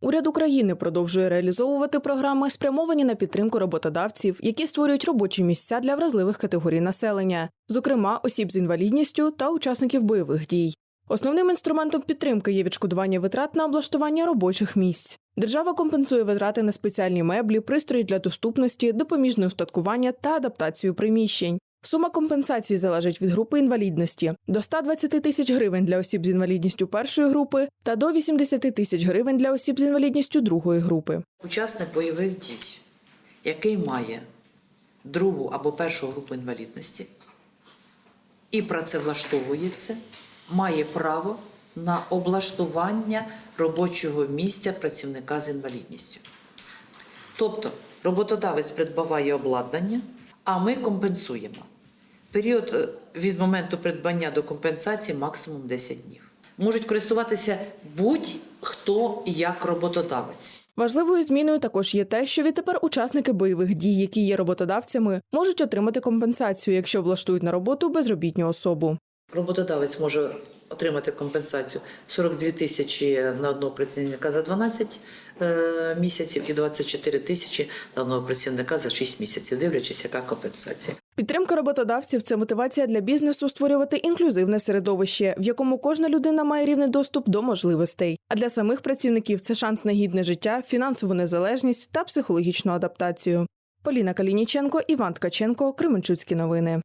Уряд України продовжує реалізовувати програми, спрямовані на підтримку роботодавців, які створюють робочі місця для вразливих категорій населення, зокрема осіб з інвалідністю та учасників бойових дій. Основним інструментом підтримки є відшкодування витрат на облаштування робочих місць. Держава компенсує витрати на спеціальні меблі, пристрої для доступності, допоміжне устаткування та адаптацію приміщень. Сума компенсації залежить від групи інвалідності до 120 тисяч гривень для осіб з інвалідністю першої групи та до 80 тисяч гривень для осіб з інвалідністю другої групи. Учасник бойових дій, який має другу або першу групу інвалідності і працевлаштовується, має право на облаштування робочого місця працівника з інвалідністю. Тобто роботодавець придбаває обладнання, а ми компенсуємо. Період е, від моменту придбання до компенсації максимум 10 днів. Можуть користуватися будь-хто як роботодавець. Важливою зміною також є те, що відтепер учасники бойових дій, які є роботодавцями, можуть отримати компенсацію, якщо влаштують на роботу безробітню особу. Роботодавець може отримати компенсацію 42 тисячі на одного працівника за 12 е, місяців і 24 тисячі на одного працівника за 6 місяців, дивлячись, яка компенсація. Підтримка роботодавців це мотивація для бізнесу створювати інклюзивне середовище, в якому кожна людина має рівний доступ до можливостей. А для самих працівників це шанс на гідне життя, фінансову незалежність та психологічну адаптацію. Поліна Калініченко, Іван Ткаченко, Кременчуцькі новини.